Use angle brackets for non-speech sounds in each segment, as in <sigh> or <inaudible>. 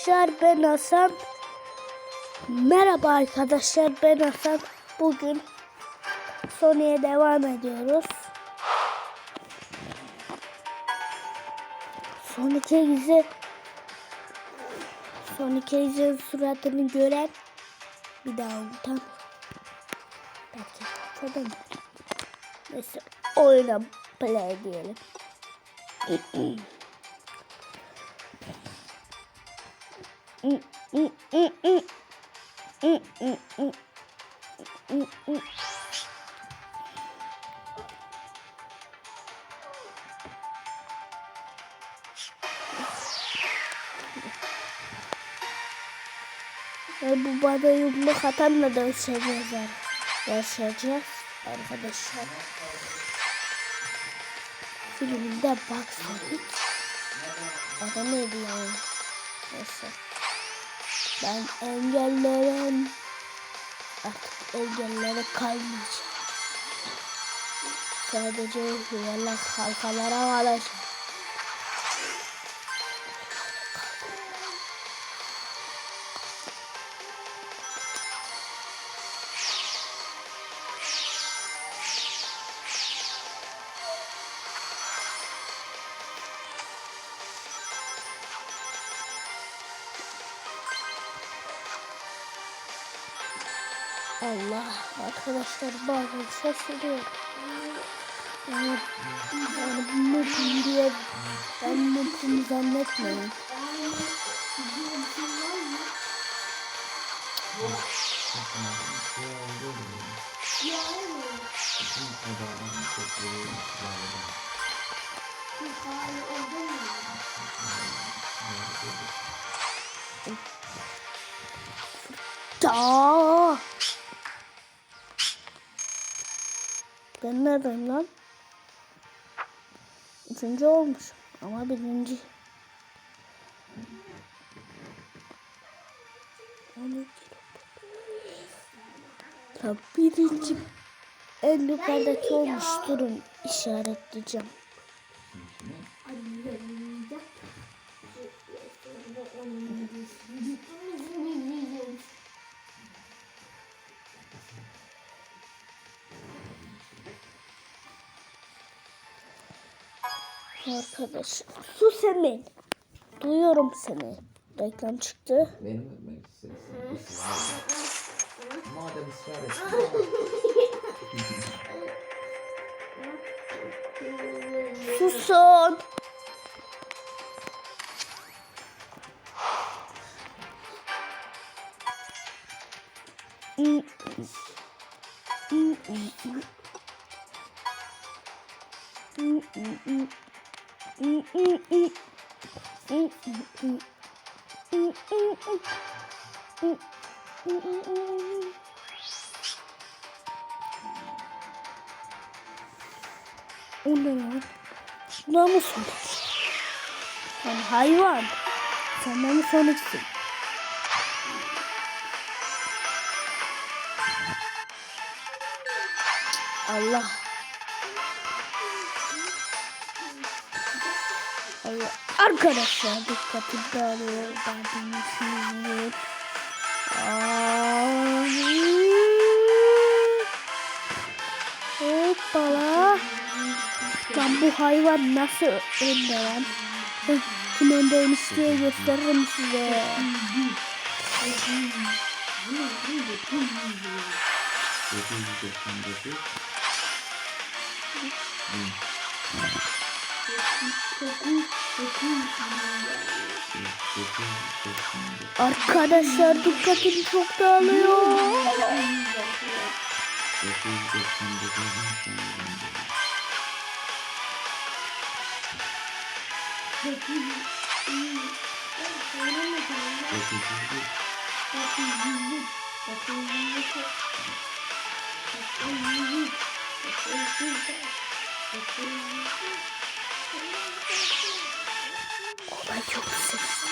Arkadaşlar ben Hasan. Merhaba arkadaşlar ben Hasan. Bugün Sony'ye devam ediyoruz. Sonic Eggz'i Sonic Eggz'in suratını gören bir daha unutan belki tabii Neyse oyuna play diyelim. <clears throat> Ve bu bana yumruk atanla dövüşeceğiz. yani. Dövüşeceğiz arkadaşlar. Filminde baksadık. Adı neydi yani? Neyse. Ben engellerim. Artık engellere kaymayacağım. Sadece yuvarlak halkalara varacağım. Allah arkadaşlar bazen şaşırıyorum. Yani, yani mutum diye ben mutum zannetmeyin. Aa! Ben neredeyim lan? Üçüncü olmuş. Ama birinci. Onu Ya birinci en yukarıdaki olmuş. Durun işaretleyeceğim. Arkadaş. Sus Emin. Duyuyorum seni. Reklam çıktı. Beni mi öpmek istiyorsun? Madem ısrar ettin. Susun. O ne lan? Şuna mısın? Sen hayvan. Sen de mi sonuçsun? Allah. Allah. Arkadaşlar dikkatli dağılıyor. Ben düşünüyorum. Hoppala. Lan bu hayvan nasıl önde lan? Kim öndeymiş diye gösteririm size. Arkadaşlar dikkatim çok dağılıyor. <laughs> Kolay çok sesli.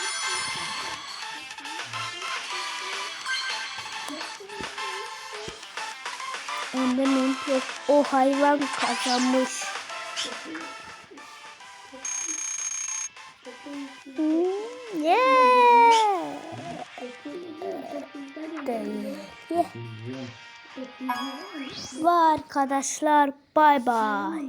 Ondan yok. O hayvan kazanmış. Hmm, yeah. Milyon. Ve arkadaşlar bay bay.